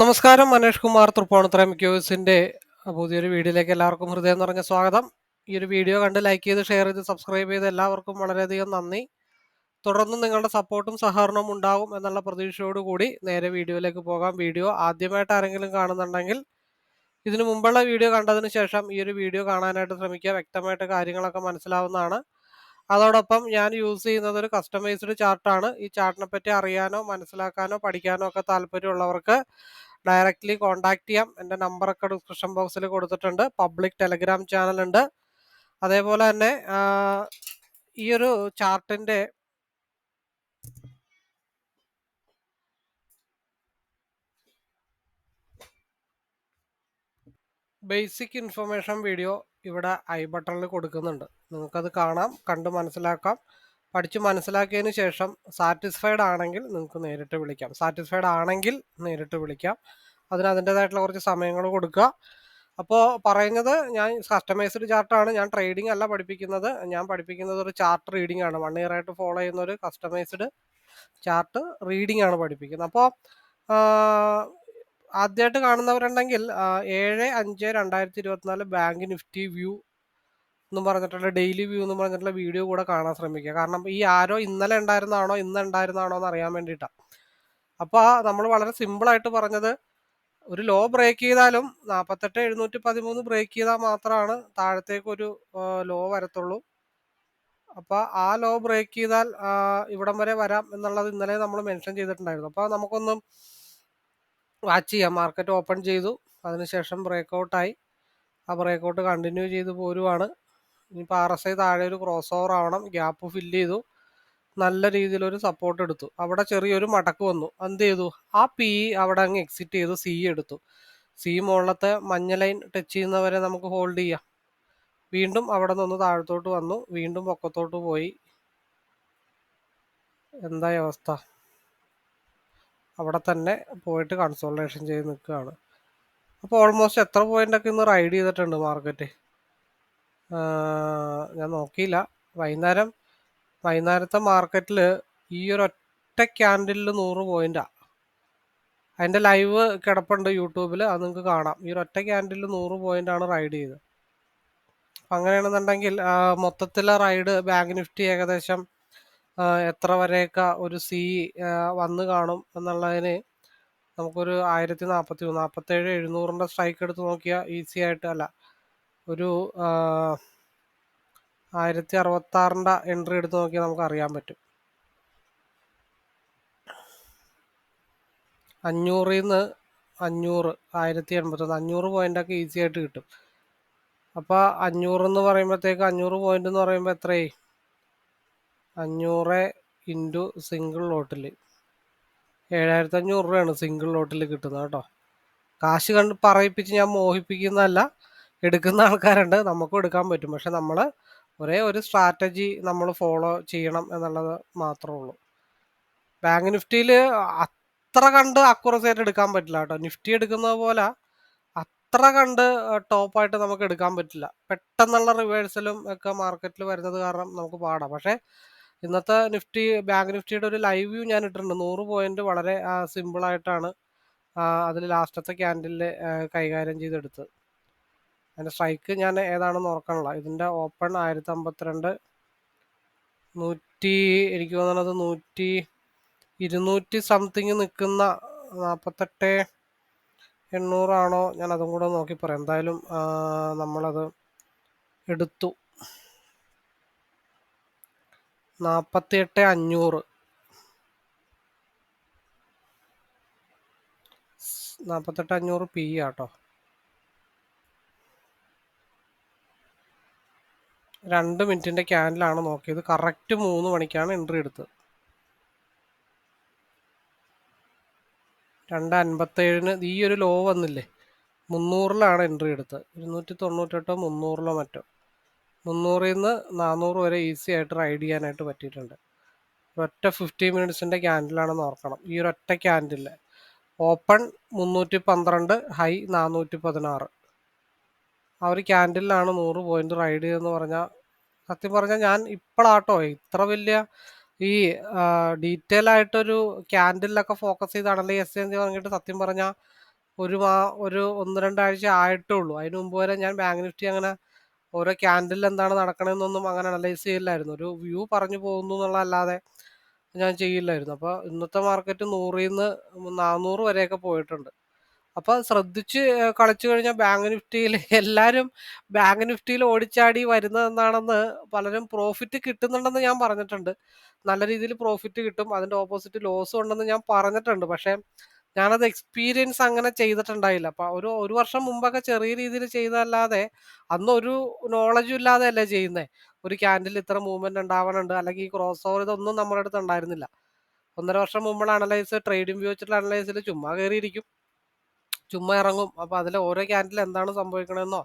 നമസ്കാരം മനേഷ് കുമാർ തൃപ്പൂണിത്തുറ മിക്യൂസിന്റെ പുതിയൊരു വീഡിയോയിലേക്ക് എല്ലാവർക്കും ഹൃദയം നിറഞ്ഞ സ്വാഗതം. ഈ ഒരു വീഡിയോ കണ്ട് ലൈക്ക് ചെയ്ത് ഷെയർ ചെയ്ത് സബ്സ്ക്രൈബ് ചെയ്ത് എല്ലാവർക്കും വളരെയധികം നന്ദി. തുടർന്ന് നിങ്ങളുടെ സപ്പോർട്ടും സഹകരണവും ഉണ്ടാകും എന്നുള്ള പ്രതീക്ഷയോടുകൂടി നേരെ വീഡിയോയിലേക്ക് പോകാം. വീഡിയോ ആദ്യമായിട്ട് ആരെങ്കിലും കാണുന്നുണ്ടെങ്കിൽ ഇതിനു മുമ്പുള്ള വീഡിയോ കണ്ടതിന് ശേഷം ഈ ഒരു വീഡിയോ കാണാനായിട്ട് ശ്രമിക്കുക. വ്യക്തമായിട്ട് കാര്യങ്ങളൊക്കെ മനസ്സിലാവുന്നതാണ്. അതോടൊപ്പം ഞാൻ യൂസ് ചെയ്യുന്നത് ഒരു കസ്റ്റമൈസ്ഡ് ചാർട്ടാണ്. ഈ ചാർട്ടിനെ പറ്റി അറിയാനോ മനസ്സിലാക്കാനോ പഠിക്കാനോ ഒക്കെ താല്പര്യമുള്ളവർക്ക് ഡയറക്റ്റ്ലി കോൺടാക്ട് ചെയ്യാം. എന്റെ നമ്പറൊക്കെ ഡിസ്ക്രിപ്ഷൻ ബോക്സിൽ കൊടുത്തിട്ടുണ്ട്. പബ്ലിക് ടെലഗ്രാം ചാനൽ ഉണ്ട്. അതേപോലെ തന്നെ ഈ ഒരു ചാർട്ടിന്റെ ബേസിക് ഇൻഫർമേഷൻ വീഡിയോ ഇവിടെ ഐ ബട്ടണിൽ കൊടുക്കുന്നുണ്ട്. നിങ്ങൾക്കത് കാണാം കണ്ട് മനസ്സിലാക്കാം. പഠിച്ച് മനസ്സിലാക്കിയതിന് ശേഷം സാറ്റിസ്ഫൈഡ് ആണെങ്കിൽ നിങ്ങൾക്ക് നേരിട്ട് വിളിക്കാം. സാറ്റിസ്ഫൈഡ് ആണെങ്കിൽ നേരിട്ട് വിളിക്കാം. അതിന് അതിന്റേതായിട്ടുള്ള കുറച്ച് സമയങ്ങൾ കൊടുക്കുക. അപ്പോൾ പറയുന്നത് ഞാൻ കസ്റ്റമൈസ്ഡ് ചാർട്ടാണ്. ഞാൻ ട്രേഡിംഗ് അല്ല പഠിപ്പിക്കുന്നത്. ഞാൻ പഠിപ്പിക്കുന്നത് ഒരു ചാർട്ട് റീഡിംഗ് ആണ്. വൺ ഇയർ ആയിട്ട് ഫോളോ ചെയ്യുന്ന ഒരു കസ്റ്റമൈസ്ഡ് ചാർട്ട് റീഡിംഗ് ആണ് പഠിപ്പിക്കുന്നത്. അപ്പോൾ ആദ്യമായിട്ട് കാണുന്നവരുണ്ടെങ്കിൽ ഏഴ് അഞ്ച് രണ്ടായിരത്തി ഇരുപത്തിനാല് ബാങ്ക് നിഫ്റ്റി വ്യൂ എന്നും പറഞ്ഞിട്ടുള്ള ഡെയിലി വ്യൂ എന്ന് പറഞ്ഞിട്ടുള്ള വീഡിയോ കൂടെ കാണാൻ ശ്രമിക്കുക. കാരണം ഈ ആരോ ഇന്നലെ ഉണ്ടായിരുന്നാണോ ഇന്ന് ഉണ്ടായിരുന്നാണോ എന്ന് അറിയാൻ വേണ്ടിയിട്ടാണ് അപ്പോൾ നമ്മൾ വളരെ സിമ്പിൾ ആയിട്ട് പറഞ്ഞത് ഒരു ലോ ബ്രേക്ക് ചെയ്താലും നാൽപ്പത്തെട്ട് എഴുന്നൂറ്റി പതിമൂന്ന് ബ്രേക്ക് ചെയ്താൽ മാത്രമാണ് താഴത്തേക്ക് ഒരു ലോ വരത്തുള്ളൂ. അപ്പോൾ ആ ലോ ബ്രേക്ക് ചെയ്താൽ ഇവിടം വരെ വരാം എന്നുള്ളത് ഇന്നലെ നമ്മൾ മെൻഷൻ ചെയ്തിട്ടുണ്ടായിരുന്നു. അപ്പോൾ നമുക്കൊന്നും വാച്ച് ചെയ്യാം. മാർക്കറ്റ് ഓപ്പൺ ചെയ്തു. അതിനുശേഷം ബ്രേക്ക് ഔട്ടായി ആ ബ്രേക്ക് ഔട്ട് കണ്ടിന്യൂ ചെയ്ത് പോരുവാണ്. ഇനിയിപ്പോൾ ആർ എസ് ഐ താഴെ ഒരു ക്രോസ് ഓവർ ആവണം. ഗ്യാപ്പ് ഫില്ല് ചെയ്തു. നല്ല രീതിയിലൊരു സപ്പോർട്ട് എടുത്തു. അവിടെ ചെറിയൊരു മടക്ക് വന്നു. എന്ത് ചെയ്തു? ആ പി അവിടെ അങ്ങ് എക്സിറ്റ് ചെയ്തു. സി എടുത്തു. സി മുകളിലത്തെ മഞ്ഞ ലൈൻ ടച്ച് ചെയ്യുന്നവരെ നമുക്ക് ഹോൾഡ് ചെയ്യാം. വീണ്ടും അവിടെ നിന്ന് താഴത്തോട്ട് വന്നു. വീണ്ടും പൊക്കത്തോട്ട് പോയി. എന്തായ അവസ്ഥ? അവിടെ തന്നെ പോയിട്ട് കൺസോൾട്ടേഷൻ ചെയ്ത് നിൽക്കുകയാണ്. അപ്പോൾ ഓൾമോസ്റ്റ് എത്ര പോയിന്റൊക്കെ ഇന്ന് റൈഡ് ചെയ്തിട്ടുണ്ട് മാർക്കറ്റ് ഞാൻ നോക്കിയില്ല. വൈകുന്നേരം വൈകുന്നേരത്തെ മാർക്കറ്റിൽ ഈ ഒരു ഒറ്റ ക്യാൻഡിലിൽ നൂറ് പോയിന്റാ. അതിന്റെ ലൈവ് കിടപ്പുണ്ട് യൂട്യൂബിൽ അത് നിങ്ങൾക്ക് കാണാം. ഈ ഒരു ഒറ്റ ക്യാൻഡിലിൽ നൂറ് പോയിന്റാണ് റൈഡ് ചെയ്തത്. അങ്ങനെയാണെന്നുണ്ടെങ്കിൽ മൊത്തത്തിലെ റൈഡ് ബാങ്ക് നിഫ്റ്റി ഏകദേശം എത്ര വരെയൊക്കെ ഒരു സി വന്ന് കാണും എന്നുള്ളതിന് നമുക്കൊരു ആയിരത്തി നാൽപ്പത്തി നാൽപ്പത്തേഴ് എഴുന്നൂറിന്റെ സ്ട്രൈക്ക് എടുത്ത് നോക്കിയാൽ ഈസി ആയിട്ട് അല്ല. ഒരു ആയിരത്തി അറുപത്താറിന്റെ എൻട്രി എടുത്ത് നോക്കിയാൽ നമുക്ക് അറിയാൻ പറ്റും. അഞ്ഞൂറിൽ നിന്ന് അഞ്ഞൂറ് ആയിരത്തി എൺപത്തൊന്ന് അഞ്ഞൂറ് പോയിന്റൊക്കെ ഈസി ആയിട്ട് കിട്ടും. അപ്പോൾ അഞ്ഞൂറ് എന്ന് പറയുമ്പോഴത്തേക്ക് അഞ്ഞൂറ് പോയിന്റ് എന്ന് പറയുമ്പോൾ എത്രയായി? അഞ്ഞൂറ് ഇന്റു സിംഗിൾ ലോട്ടിൽ ഏഴായിരത്തി അഞ്ഞൂറ് രൂപയാണ് സിംഗിൾ ലോട്ടിൽ കിട്ടുന്നത് കേട്ടോ. കാശ് കണ്ട് പറയിപ്പിച്ച് ഞാൻ മോഹിപ്പിക്കുന്നതല്ല. എടുക്കുന്ന ആൾക്കാരുണ്ട്. നമുക്കും എടുക്കാൻ പറ്റും. പക്ഷെ നമ്മൾ ഒരേ ഒരു സ്ട്രാറ്റജി നമ്മൾ ഫോളോ ചെയ്യണം എന്നുള്ളത് മാത്രമേ ഉള്ളൂ. ബാങ്ക് നിഫ്റ്റിയിൽ അത്ര കണ്ട് അക്യുറസി ആയിട്ട് എടുക്കാൻ പറ്റില്ല കേട്ടോ. നിഫ്റ്റി എടുക്കുന്നത് പോലെ അത്ര കണ്ട് ടോപ്പായിട്ട് നമുക്ക് എടുക്കാൻ പറ്റില്ല. പെട്ടെന്നുള്ള റിവേഴ്സലും ഒക്കെ മാർക്കറ്റിൽ വരുന്നത് കാരണം നമുക്ക് പാടാം. പക്ഷേ ഇന്നത്തെ നിഫ്റ്റി ബാങ്ക് നിഫ്റ്റിയുടെ ഒരു ലൈവ് വ്യൂ ഞാൻ ഇട്ടിട്ടുണ്ട്. നൂറ് പോയിന്റ് വളരെ സിമ്പിളായിട്ടാണ് അതിൽ ലാസ്റ്റത്തെ ക്യാൻഡിലിൽ കൈകാര്യം ചെയ്തെടുത്തത്. അതിന്റെ സ്ട്രൈക്ക് ഞാൻ ഏതാണെന്ന് ഓർക്കണില്ല ഇതിന്റെ ഓപ്പൺ ആയിരത്തി അമ്പത്തിരണ്ട് നൂറ്റി എനിക്ക് തോന്നുന്നത് നൂറ്റി ഇരുന്നൂറ്റി സംതിങ് നിൽക്കുന്ന നാൽപ്പത്തെട്ട് എണ്ണൂറാണോ ഞാൻ അതും കൂടെ നോക്കി പറയാം. എന്തായാലും നമ്മളത് എടുത്തു. നാൽപ്പത്തി എട്ട് അഞ്ഞൂറ്. നാൽപ്പത്തെട്ട് അഞ്ഞൂറ് പി ആട്ടോ. രണ്ട് മിനിറ്റിന്റെ ക്യാൻഡിലാണ് നോക്കിയത്. കറക്റ്റ് മൂന്ന് മണിക്കാണ് എൻട്രി എടുത്തത്. രണ്ട് അൻപത്തേഴിന് ഈ ഒരു ലോ വന്നില്ലേ? മുന്നൂറിലാണ് എൻട്രി എടുത്തത്. ഇരുന്നൂറ്റി തൊണ്ണൂറ്റെട്ടോ മുന്നൂറിലോ മറ്റോ. മുന്നൂറിൽ നിന്ന് നാനൂറ് വരെ ഈസി ആയിട്ട് റൈഡ് ചെയ്യാനായിട്ട് പറ്റിയിട്ടുണ്ട്. ഒറ്റ ഫിഫ്റ്റി മിനിറ്റ്സിന്റെ ക്യാൻഡിലാണെന്ന് ഓർക്കണം. ഈ ഒരു ഒറ്റ ക്യാൻഡിൽ ഓപ്പൺ മുന്നൂറ്റി പന്ത്രണ്ട് ഹൈ നാനൂറ്റി പതിനാറ് ആ ഒരു ക്യാൻഡിലാണ് നൂറ് പോയിന്റ് റൈഡ് ചെയ്തെന്ന് പറഞ്ഞാൽ സത്യം പറഞ്ഞാൽ ഞാൻ ഇപ്പോഴാട്ടോ ഇത്ര വലിയ ഈ ഡീറ്റെയിൽ ആയിട്ടൊരു ക്യാൻഡിലൊക്കെ ഫോക്കസ് ചെയ്താണല്ലേ എസ് എന്ന് പറഞ്ഞിട്ട് സത്യം പറഞ്ഞാൽ ഒരു മാ ഒരു ഒന്ന് രണ്ടാഴ്ച ആയിട്ടേ ഉള്ളൂ അതിന് മുമ്പ് വരെ ഞാൻ ബാങ്ക് നിഫ്റ്റി അങ്ങനെ ഓരോ ക്യാൻഡിൽ എന്താണ് നടക്കണമെന്നൊന്നും അങ്ങനെ അനലൈസ് ചെയ്യില്ലായിരുന്നു. ഒരു വ്യൂ പറഞ്ഞു പോകുന്നു എന്നുള്ളതല്ലാതെ ഞാൻ ചെയ്യില്ലായിരുന്നു. അപ്പോൾ ഇന്നത്തെ മാർക്കറ്റ് നൂറിൽ നിന്ന് നാനൂറ് വരെയൊക്കെ പോയിട്ടുണ്ട്. അപ്പോൾ ശ്രദ്ധിച്ച് കളിച്ചു കഴിഞ്ഞാൽ ബാങ്ക് നിഫ്റ്റിയിൽ എല്ലാവരും ബാങ്ക് നിഫ്റ്റിയിൽ ഓടിച്ചാടി വരുന്നതെന്നാണെന്ന് പലരും പ്രോഫിറ്റ് കിട്ടുന്നുണ്ടെന്ന് ഞാൻ പറഞ്ഞിട്ടുണ്ട്. നല്ല രീതിയിൽ പ്രോഫിറ്റ് കിട്ടും. അതിന്റെ ഓപ്പോസിറ്റ് ലോസും ഉണ്ടെന്ന് ഞാൻ പറഞ്ഞിട്ടുണ്ട്. പക്ഷേ ഞാനത് എക്സ്പീരിയൻസ് അങ്ങനെ ചെയ്തിട്ടുണ്ടായില്ല. അപ്പൊ ഒരു ഒരു വർഷം മുമ്പൊക്കെ ചെറിയ രീതിയിൽ ചെയ്തല്ലാതെ അന്ന് ഒരു നോളജും ഇല്ലാതെ അല്ലേ ചെയ്യുന്നത് ഒരു ക്യാൻഡിൽ ഇത്ര മൂവ്മെന്റ് ഉണ്ടാവണുണ്ട് അല്ലെങ്കിൽ ഈ ക്രോസ് ഓവർ ഇതൊന്നും നമ്മുടെ അടുത്ത് ഉണ്ടായിരുന്നില്ല. ഒന്നര വർഷം മുമ്പുള്ള അനലൈസ് ട്രേഡിംഗ് വ്യൂ അനലൈസിൽ ചുമ്മാ കയറിയിരിക്കും ചുമ്മാ ഇറങ്ങും. അപ്പോൾ അതിലെ ഓരോ ക്യാൻഡിൽ എന്താണ് സംഭവിക്കണമെന്നോ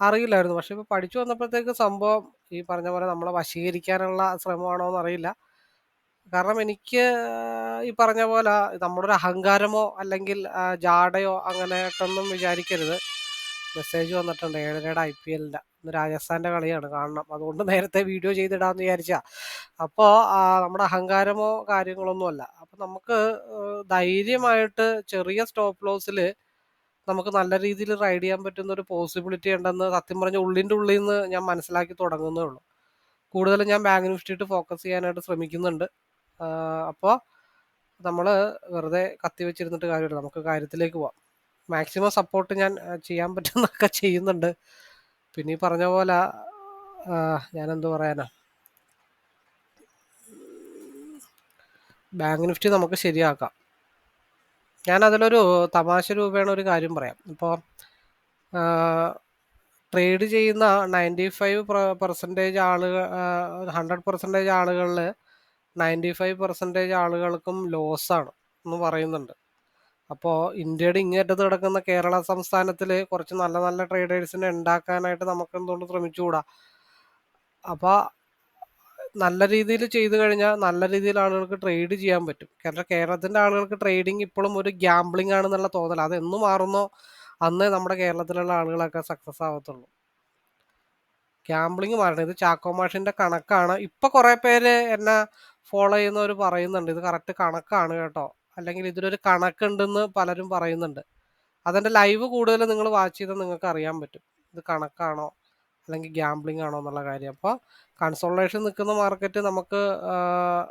അറിയില്ലായിരുന്നു. പക്ഷെ ഇപ്പൊ പഠിച്ചു വന്നപ്പോഴത്തേക്ക് സംഭവം ഈ പറഞ്ഞ പോലെ നമ്മളെ വശീകരിക്കാനുള്ള ശ്രമമാണോ എന്ന് അറിയില്ല കാരണം എനിക്ക് ഈ പറഞ്ഞ പോലെ നമ്മുടെ ഒരു അഹങ്കാരമോ അല്ലെങ്കിൽ ജാടയോ അങ്ങനെയായിട്ടൊന്നും വിചാരിക്കരുത്. മെസ്സേജ് വന്നിട്ടുണ്ട് ഏഴരയുടെ ഐ പി എല്ലിന്റെ രാജസ്ഥാന്റെ കളിയാണ്. കാണണം അതുകൊണ്ട് നേരത്തെ വീഡിയോ ചെയ്തിടാന്ന് വിചാരിച്ച. അപ്പോൾ നമ്മുടെ അഹങ്കാരമോ കാര്യങ്ങളൊന്നും അല്ല. അപ്പം നമുക്ക് ധൈര്യമായിട്ട് ചെറിയ സ്റ്റോപ്പ് ലോസിൽ നമുക്ക് നല്ല രീതിയിൽ റൈഡ് ചെയ്യാൻ പറ്റുന്ന ഒരു പോസിബിലിറ്റി ഉണ്ടെന്ന് സത്യം പറഞ്ഞ ഉള്ളിന്റെ ഉള്ളിൽ നിന്ന് ഞാൻ മനസ്സിലാക്കി തുടങ്ങുന്നേ ഉള്ളൂ. കൂടുതലും ഞാൻ ബാങ്ക് നിഫ്റ്റിയിട്ട് ഫോക്കസ് ചെയ്യാനായിട്ട് ശ്രമിക്കുന്നുണ്ട്. അപ്പോൾ നമ്മൾ വെറുതെ കത്തി വെച്ചിരുന്നിട്ട് കാര്യമില്ല. നമുക്ക് കാര്യത്തിലേക്ക് പോവാം. മാക്സിമം സപ്പോർട്ട് ഞാൻ ചെയ്യാൻ പറ്റുന്നൊക്കെ ചെയ്യുന്നുണ്ട്. പിന്നെ ഈ പറഞ്ഞ പോലെ ഞാൻ എന്ത് പറയാനാ? ബാങ്ക് നിഫ്റ്റി നമുക്ക് ശരിയാക്കാം. ഞാൻ അതിലൊരു തമാശ രൂപേണ ഒരു കാര്യം പറയാം. ഇപ്പോൾ ട്രേഡ് ചെയ്യുന്ന നയന്റി ഫൈവ് പെർസെന്റേജ് ആളുകൾ ഹൺഡ്രഡ് പെർസെന്റേജ് ആളുകളിൽ നയന്റി ഫൈവ് പെർസെന്റേജ് ആളുകൾക്കും ലോസാണ് എന്ന് പറയുന്നുണ്ട്. അപ്പോൾ ഇന്ത്യയുടെ ഇങ്ങേറ്റത്ത് കിടക്കുന്ന കേരള സംസ്ഥാനത്തിൽ കുറച്ച് നല്ല നല്ല ട്രേഡേഴ്സിനെ ഉണ്ടാക്കാനായിട്ട് നമുക്ക് എന്തുകൊണ്ട് ശ്രമിച്ചുകൂടാ? അപ്പോൾ നല്ല രീതിയിൽ ചെയ്തു കഴിഞ്ഞാൽ നല്ല രീതിയിൽ ആളുകൾക്ക് ട്രേഡ് ചെയ്യാൻ പറ്റും. കാരണം കേരളത്തിന്റെ ആളുകൾക്ക് ട്രേഡിങ് ഇപ്പോഴും ഒരു ഗ്യാംബ്ലിംഗ് ആണെന്നുള്ള തോന്നൽ. അത് എന്ന് മാറുന്നോ അന്നേ നമ്മുടെ കേരളത്തിലുള്ള ആളുകളൊക്കെ സക്സസ് ആവത്തുള്ളൂ. ഗ്യാംബ്ലിങ് മാറണം. ഇത് ചാക്കോ മാഷിന്റെ കണക്കാണ്. ഇപ്പൊ കുറേ പേര് എന്നെ ഫോളോ ചെയ്യുന്നവർ പറയുന്നുണ്ട്. ഇത് കറക്റ്റ് കണക്കാണ് കേട്ടോ. അല്ലെങ്കിൽ ഇതിലൊരു കണക്കുണ്ടെന്ന് പലരും പറയുന്നുണ്ട്. അതിന്റെ ലൈവ് കൂടുതൽ നിങ്ങൾ വാച്ച് ചെയ്താൽ നിങ്ങൾക്ക് അറിയാൻ പറ്റും. ഇത് കണക്കാണോ? അല്ലെങ്കിൽ ഗ്യാംബ്ലിംഗ് ആണോ എന്നുള്ള കാര്യം. അപ്പോൾ കൺസോളേഷൻ നിൽക്കുന്ന മാർക്കറ്റ് നമുക്ക്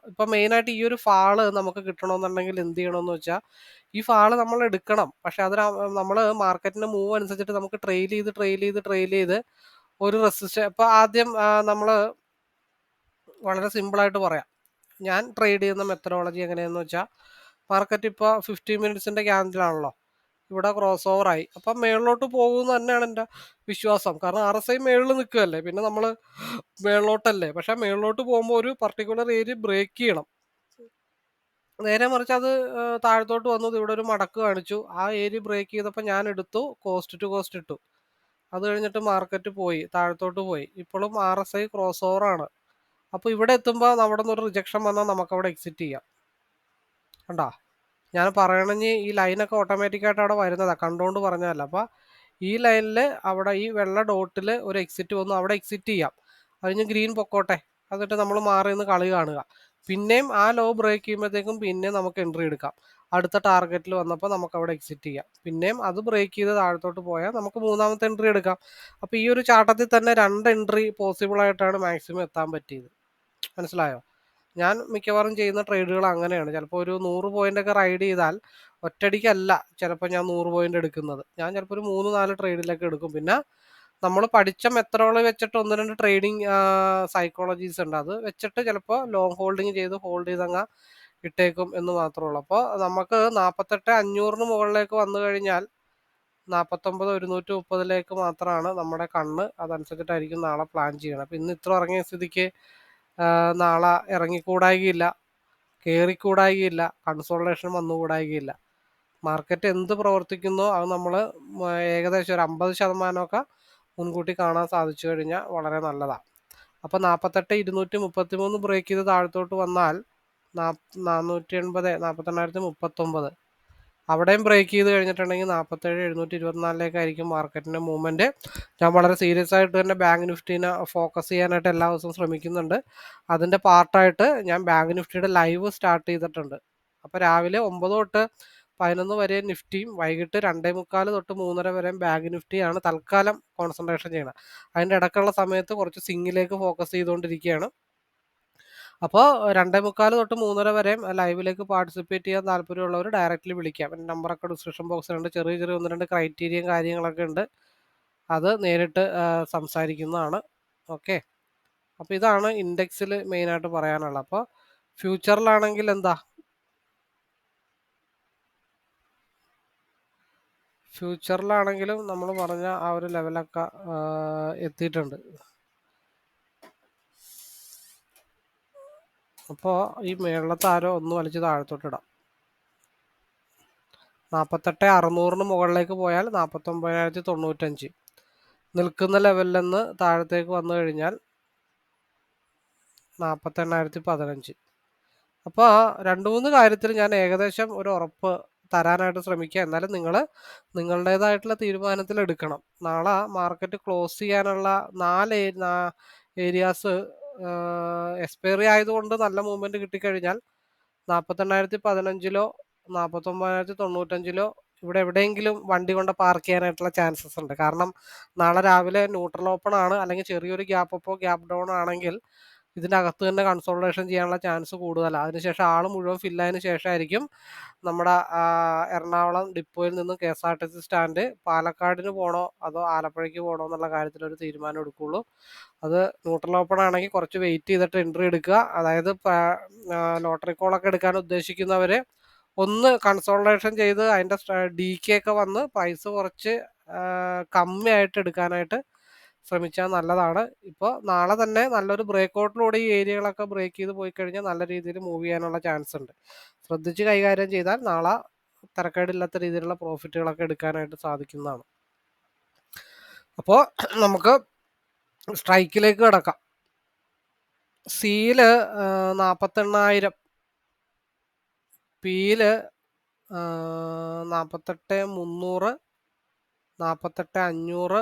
ഇപ്പം മെയിനായിട്ട് ഈ ഒരു ഫാൾ നമുക്ക് കിട്ടണമെന്നുണ്ടെങ്കിൽ എന്ത് ചെയ്യണമെന്ന് വെച്ചാൽ ഈ ഫാൾ നമ്മൾ എടുക്കണം. പക്ഷെ അതിന് നമ്മൾ മാർക്കറ്റിന്റെ മൂവ് അനുസരിച്ചിട്ട് നമുക്ക് ട്രെയിൽ ചെയ്ത് ട്രെയിൽ ചെയ്ത് ട്രെയിൽ ചെയ്ത് ഒരു റെസിസ്റ്റ് ഇപ്പോൾ ആദ്യം നമ്മൾ വളരെ സിമ്പിളായിട്ട് പറയാം. ഞാൻ ട്രേഡ് ചെയ്യുന്ന മെത്തഡോളജി എങ്ങനെയാണെന്ന് വെച്ചാൽ മാർക്കറ്റ് ഇപ്പോൾ ഫിഫ്റ്റി മിനിറ്റ്സിന്റെ ക്യാൻഡിലാണല്ലോ ഇവിടെ ക്രോസ് ഓവറായി അപ്പം മേളിലോട്ട് പോകുമെന്ന് തന്നെയാണ് എന്റെ വിശ്വാസം. കാരണം ആർ എസ് ഐ മേളിൽ നിൽക്കുകയല്ലേ. പിന്നെ നമ്മൾ മേളിലോട്ടല്ലേ. പക്ഷേ മേളിലോട്ട് പോകുമ്പോൾ ഒരു പർട്ടിക്കുലർ ഏരിയ ബ്രേക്ക് ചെയ്യണം. നേരെ മറിച്ച് അത് താഴത്തോട്ട് വന്നത് ഇവിടെ ഒരു മടക്ക് കാണിച്ചു. ആ ഏരിയ ബ്രേക്ക് ചെയ്തപ്പോൾ ഞാൻ എടുത്തു. കോസ്റ്റ് ടു കോസ്റ്റ് ഇട്ടു. അത് കഴിഞ്ഞിട്ട് മാർക്കറ്റ് പോയി. താഴത്തോട്ട് പോയി. ഇപ്പോഴും R S I cross over ആണ്. അപ്പോൾ ഇവിടെ എത്തുമ്പോൾ നമ്മുടെ നിന്ന് ഒരു റിജക്ഷൻ വന്നാൽ നമുക്ക് അവിടെ എക്സിറ്റ് ചെയ്യാം. കണ്ടാ? ഞാൻ പറയണെങ്കിൽ ഈ ലൈനൊക്കെ ഓട്ടോമാറ്റിക്കായിട്ട് അവിടെ വരുന്നതാണ് കണ്ടുകൊണ്ട് പറഞ്ഞതല്ല. അപ്പോൾ ഈ ലൈനിൽ അവിടെ ഈ വെള്ള ഡോട്ടിൽ ഒരു എക്സിറ്റ് വന്നു. അവിടെ എക്സിറ്റ് ചെയ്യാം. അതിന് ഗ്രീൻ പൊക്കോട്ടെ. എന്നിട്ട് നമ്മൾ മാറി നിന്ന് കളി കാണുക. പിന്നെയും ആ ലോ ബ്രേക്ക് ചെയ്യുമ്പോഴത്തേക്കും പിന്നെ നമുക്ക് എൻട്രി എടുക്കാം. അടുത്ത ടാർഗറ്റിൽ വന്നപ്പോൾ നമുക്ക് അവിടെ എക്സിറ്റ് ചെയ്യാം. പിന്നെയും അത് ബ്രേക്ക് ചെയ്ത് താഴത്തോട്ട് പോയാൽ നമുക്ക് മൂന്നാമത്തെ എൻട്രി എടുക്കാം. അപ്പോൾ ഈ ഒരു ചാട്ടത്തിൽ തന്നെ രണ്ട് എൻട്രി പോസിബിൾ ആയിട്ടാണ് മാക്സിമം എത്താൻ പറ്റിയത്. മനസ്സിലായോ? ഞാൻ മിക്കവാറും ചെയ്യുന്ന ട്രേഡുകൾ അങ്ങനെയാണ്. ചിലപ്പോൾ ഒരു നൂറ് പോയിന്റ് ഒക്കെ റൈഡ് ചെയ്താൽ ഒറ്റടിക്കല്ല ചിലപ്പോൾ ഞാൻ നൂറ് പോയിന്റ് എടുക്കുന്നത്. ഞാൻ ചിലപ്പോൾ ഒരു മൂന്ന് നാല് ട്രേഡിലൊക്കെ എടുക്കും. പിന്നെ നമ്മൾ പഠിച്ച മെത്തഡോളജി വെച്ചിട്ട് ഒന്ന് രണ്ട് ട്രേഡിങ് സൈക്കോളജീസ് ഉണ്ട്. അത് വെച്ചിട്ട് ചിലപ്പോൾ ലോങ് ഹോൾഡിങ് ചെയ്ത് ഹോൾഡ് ചെയ്തങ്ങ് ഇട്ടേക്കും എന്ന് മാത്രമേ ഉള്ളൂ. അപ്പോൾ നമുക്ക് നാൽപ്പത്തെട്ട് അഞ്ഞൂറിന് മുകളിലേക്ക് വന്നു കഴിഞ്ഞാൽ നാൽപ്പത്തൊമ്പത് ഒരുന്നൂറ്റി മുപ്പതിലേക്ക് മാത്രമാണ് നമ്മുടെ കണ്ണ് അതനുസരിച്ചിട്ടായിരിക്കും നാളെ പ്ലാൻ ചെയ്യണം അപ്പം ഇന്ന് ഇത്ര ഇറങ്ങിയ സ്ഥിതിക്ക് നാളെ ഇറങ്ങിക്കൂടായികയില്ല കയറിക്കൂടായികയില്ല കൺസോൾട്ടേഷൻ വന്നുകൂടായികയില്ല. മാർക്കറ്റ് എന്ത് പ്രവർത്തിക്കുന്നോ അത് നമ്മൾ ഏകദേശം ഒരു അമ്പത് ശതമാനമൊക്കെ മുൻകൂട്ടി കാണാൻ സാധിച്ചു കഴിഞ്ഞാൽ വളരെ നല്ലതാണ് അപ്പോൾ നാൽപ്പത്തെട്ട് ഇരുന്നൂറ്റി മുപ്പത്തി മൂന്ന് ബ്രേക്ക് ചെയ്ത് താഴത്തോട്ട് വന്നാൽ നാ നാനൂറ്റി എൺപത് നാൽപ്പത്തെണ്ണായിരത്തി മുപ്പത്തൊമ്പത്. അവിടെയും ബ്രേക്ക് ചെയ്ത് കഴിഞ്ഞിട്ടുണ്ടെങ്കിൽ നാൽപ്പത്തേഴ് എഴുന്നൂറ്റി ഇരുപത്തിനാലിലേക്കായിരിക്കും മാർക്കറ്റിന്റെ മൂവ്മെന്റ് ഞാൻ വളരെ സീരിയസ് ആയിട്ട് തന്നെ ബാങ്ക് നിഫ്റ്റീനെ ഫോക്കസ് ചെയ്യാനായിട്ട് എല്ലാ ദിവസവും ശ്രമിക്കുന്നുണ്ട്. അതിന്റെ പാർട്ടായിട്ട് ഞാൻ ബാങ്ക് നിഫ്റ്റിയുടെ ലൈവ് സ്റ്റാർട്ട് ചെയ്തിട്ടുണ്ട്. അപ്പോൾ രാവിലെ ഒമ്പത് തൊട്ട് പതിനൊന്ന് വരെ നിഫ്റ്റിയും വൈകിട്ട് രണ്ടേ മുക്കാൽ തൊട്ട് മൂന്നര വരെയും ബാങ്ക് നിഫ്റ്റിയാണ് തൽക്കാലം കോൺസെൻട്രേഷൻ ചെയ്യണം അതിന്റെ ഇടയ്ക്കുള്ള സമയത്ത് കുറച്ച് സിങ്ങിലേക്ക് ഫോക്കസ് ചെയ്തുകൊണ്ടിരിക്കുകയാണ്. അപ്പോൾ രണ്ടേ മുക്കാൽ തൊട്ട് മൂന്നര വരെയും ലൈവിലേക്ക് പാർട്ടിസിപ്പേറ്റ് ചെയ്യാൻ താല്പര്യമുള്ളവർ ഡയറക്റ്റ്ലി വിളിക്കാം. എന്റെ നമ്പറൊക്കെ ഡിസ്ക്രിപ്ഷൻ ബോക്സിലുണ്ട് ചെറിയ ചെറിയ ഒന്ന് രണ്ട് ക്രൈറ്റീരിയയും കാര്യങ്ങളൊക്കെ ഉണ്ട്. അത് നേരിട്ട് സംസാരിക്കുന്നതാണ്. ഓക്കെ. അപ്പോൾ ഇതാണ് ഇൻഡെക്സിൽ മെയിനായിട്ട് പറയാനുള്ളത്. അപ്പോൾ ഫ്യൂച്ചറിലാണെങ്കിൽ എന്താ? ഫ്യൂച്ചറിലാണെങ്കിലും നമ്മൾ പറഞ്ഞ ആ ഒരു ലെവലൊക്കെ എത്തിയിട്ടുണ്ട്. അപ്പോൾ ഈ മേളിലത്തെ ആരോ ഒന്ന് വലിച്ച് താഴത്തോട്ടിടാം. നാൽപ്പത്തെട്ട് അറുന്നൂറിന് മുകളിലേക്ക് പോയാൽ നാൽപ്പത്തൊമ്പതിനായിരത്തി തൊണ്ണൂറ്റഞ്ച് നിൽക്കുന്ന ലെവലിൽ നിന്ന് താഴത്തേക്ക് വന്നു കഴിഞ്ഞാൽ നാൽപ്പത്തെണ്ണായിരത്തി പതിനഞ്ച് അപ്പോൾ രണ്ട് മൂന്ന് കാര്യത്തിൽ ഞാൻ ഏകദേശം ഒരു ഉറപ്പ് തരാനായിട്ട് ശ്രമിക്കുക. എന്നാലും നിങ്ങൾ നിങ്ങളുടേതായിട്ടുള്ള തീരുമാനത്തിൽ എടുക്കണം നാളെ മാർക്കറ്റ് ക്ലോസ് ചെയ്യാനുള്ള നാല് ഏരിയാസ് എക്സ്പയറി ആയതുകൊണ്ട് നല്ല മൂവ്മെന്റ് കിട്ടിക്കഴിഞ്ഞാൽ നാൽപ്പത്തെണ്ണായിരത്തി പതിനഞ്ചിലോ നാൽപ്പത്തൊമ്പതിനായിരത്തി തൊണ്ണൂറ്റഞ്ചിലോ ഇവിടെ എവിടെയെങ്കിലും വണ്ടി കൊണ്ട് പാർക്ക് ചെയ്യാനായിട്ടുള്ള ചാൻസസ് ഉണ്ട്. കാരണം നാളെ രാവിലെ ന്യൂട്രൽ ഓപ്പൺ ആണ്. അല്ലെങ്കിൽ ചെറിയൊരു ഗ്യാപ്പ് അപ്പോ ഗ്യാപ്പ് ഡൗൺ ആണെങ്കിൽ ഇതിന്റെ അകത്ത് തന്നെ കൺസോൾട്ടേഷൻ ചെയ്യാനുള്ള ചാൻസ് കൂടുതലാണ് അതിനുശേഷം ആൾ മുഴുവൻ ഫില്ലായതിനു ശേഷമായിരിക്കും നമ്മുടെ എറണാകുളം ഡിപ്പോയിൽ നിന്നും K S R T C stand പാലക്കാടിന് പോകണോ അതോ ആലപ്പുഴയ്ക്ക് പോകണോ എന്നുള്ള കാര്യത്തിൽ ഒരു തീരുമാനം എടുക്കുള്ളൂ. അത് ന്യൂട്രൽ ഓപ്പൺ ആണെങ്കിൽ കുറച്ച് വെയിറ്റ് ചെയ്തിട്ട് എൻട്രി എടുക്കുക. അതായത് ലോട്ടറി കോളൊക്കെ എടുക്കാൻ ഉദ്ദേശിക്കുന്നവർ ഒന്ന് കൺസോൾട്ടേഷൻ ചെയ്ത് അതിന്റെ ഡി കെ ഒക്കെ വന്ന് പ്രൈസ് കുറച്ച് കമ്മിയായിട്ട് എടുക്കാനായിട്ട് ശ്രമിച്ചാൽ നല്ലതാണ്. ഇപ്പോൾ നാളെ തന്നെ നല്ലൊരു ബ്രേക്ക് ഔട്ടിലൂടെ ഈ ഏരിയകളൊക്കെ ബ്രേക്ക് ചെയ്ത് പോയി കഴിഞ്ഞാൽ നല്ല രീതിയിൽ മൂവ് ചെയ്യാനുള്ള ചാൻസ് ഉണ്ട്. ശ്രദ്ധിച്ച് കൈകാര്യം ചെയ്താൽ നാളെ തരക്കേടില്ലാത്ത രീതിയിലുള്ള പ്രോഫിറ്റുകളൊക്കെ എടുക്കാനായിട്ട് സാധിക്കുന്നതാണ്. അപ്പോൾ നമുക്ക് സ്ട്രൈക്കിലേക്ക് കിടക്കാം. സിയിൽ നാൽപ്പത്തെണ്ണായിരം പിയിൽ നാൽപ്പത്തെട്ട് മുന്നൂറ് നാൽപ്പത്തെട്ട് അഞ്ഞൂറ്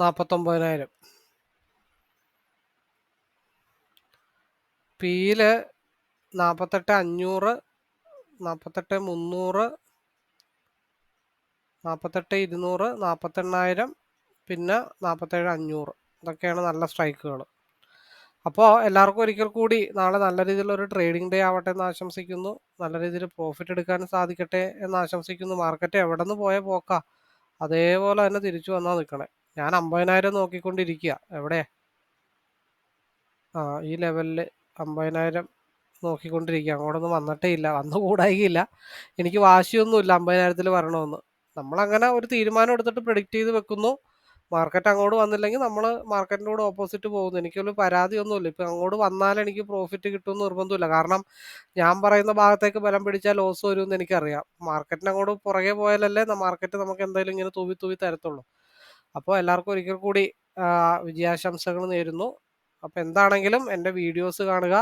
നാൽപ്പത്തൊമ്പതിനായിരം പിയിൽ നാൽപ്പത്തെട്ട് അഞ്ഞൂറ് നാൽപ്പത്തെട്ട് മുന്നൂറ് നാൽപ്പത്തെട്ട് ഇരുന്നൂറ് നാൽപ്പത്തെണ്ണായിരം പിന്നെ നാൽപ്പത്തേഴ് അഞ്ഞൂറ്. ഇതൊക്കെയാണ് നല്ല സ്ട്രൈക്കുകൾ അപ്പോൾ എല്ലാവർക്കും ഒരിക്കൽ കൂടി നാളെ നല്ല രീതിയിലൊരു ട്രേഡിംഗ് ഡേ ആവട്ടെ എന്ന് ആശംസിക്കുന്നു. നല്ല രീതിയിൽ പ്രോഫിറ്റ് എടുക്കാൻ സാധിക്കട്ടെ എന്ന് ആശംസിക്കുന്നു. മാർക്കറ്റ് എവിടെ നിന്ന് പോയ പോക്കാം. അതേപോലെ തന്നെ തിരിച്ചു വന്നാൽ നിൽക്കണേ ഞാൻ അമ്പതിനായിരം നോക്കിക്കൊണ്ടിരിക്കുക എവിടെ? ആ ഈ ലെവലിൽ അമ്പതിനായിരം നോക്കിക്കൊണ്ടിരിക്കുക അങ്ങോട്ടൊന്നും വന്നിട്ടേ ഇല്ല വന്നു കൂടായില്ല എനിക്ക് വാശിയൊന്നുമില്ല അമ്പതിനായിരത്തിൽ വരണമെന്ന്. നമ്മളങ്ങനെ ഒരു തീരുമാനം എടുത്തിട്ട് പ്രിഡിക്റ്റ് ചെയ്ത് വെക്കുന്നു. മാർക്കറ്റ് അങ്ങോട്ട് വന്നില്ലെങ്കിൽ നമ്മൾ മാർക്കറ്റിന്റെ കൂടെ ഓപ്പോസിറ്റ് പോകുന്നു. എനിക്കൊരു പരാതിയൊന്നുമില്ല. ഇപ്പം അങ്ങോട്ട് വന്നാൽ എനിക്ക് പ്രോഫിറ്റ് കിട്ടുമെന്ന് നിർബന്ധമില്ല. കാരണം ഞാൻ പറയുന്ന ഭാഗത്തേക്ക് ബലം പിടിച്ചാൽ ലോസ് വരുമെന്ന് എനിക്കറിയാം. മാർക്കറ്റിന് അങ്ങോട്ട് പുറകെ പോയാലല്ലേ മാർക്കറ്റ് നമുക്ക് എന്തായാലും ഇങ്ങനെ തൂവി തൂവി തരത്തുള്ളൂ. അപ്പോൾ എല്ലാവർക്കും ഒരിക്കൽ കൂടി വിജയാശംസകൾ നേരുന്നു. അപ്പോൾ എന്താണെങ്കിലും എന്റെ വീഡിയോസ് കാണുക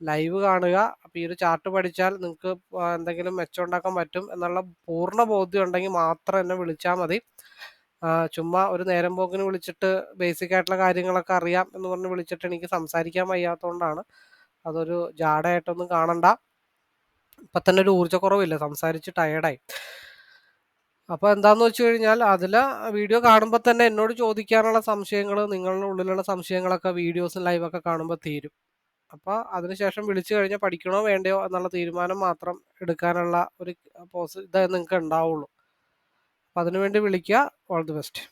ലൈവ് കാണുക അപ്പോൾ ഈ ഒരു ചാർട്ട് പഠിച്ചാൽ നിങ്ങൾക്ക് എന്തെങ്കിലും മെച്ചമുണ്ടാക്കാൻ പറ്റും എന്നുള്ള പൂർണ ബോധ്യം ഉണ്ടെങ്കിൽ മാത്രം എന്നെ വിളിച്ചാൽ മതി. ചുമ്മാ ഒരു നേരം പോക്കിന് വിളിച്ചിട്ട് ബേസിക് ആയിട്ടുള്ള കാര്യങ്ങളൊക്കെ അറിയാം എന്ന് പറഞ്ഞ് വിളിച്ചിട്ട് എനിക്ക് സംസാരിക്കാൻ വയ്യാത്തതുകൊണ്ടാണ് അതൊരു ജാടയായിട്ടൊന്നും കാണണ്ട. ഇപ്പം തന്നെ ഒരു ഊർജക്കുറവില്ല? സംസാരിച്ച് ടയേർഡായി അപ്പോൾ എന്താന്ന് വെച്ച് കഴിഞ്ഞാൽ അതിൽ വീഡിയോ കാണുമ്പോൾ തന്നെ എന്നോട് ചോദിക്കാനുള്ള സംശയങ്ങൾ നിങ്ങളുടെ ഉള്ളിലുള്ള സംശയങ്ങളൊക്കെ വീഡിയോസും ലൈവൊക്കെ കാണുമ്പോൾ തീരും. അപ്പോൾ അതിനുശേഷം വിളിച്ചു കഴിഞ്ഞാൽ പഠിക്കണോ വേണ്ടയോ എന്നുള്ള തീരുമാനം മാത്രം എടുക്കാനുള്ള ഒരു പോസ് ഇതായി നിങ്ങൾക്ക് ഉണ്ടാവുള്ളൂ. അപ്പം അതിനുവേണ്ടി വിളിക്കുക. All the best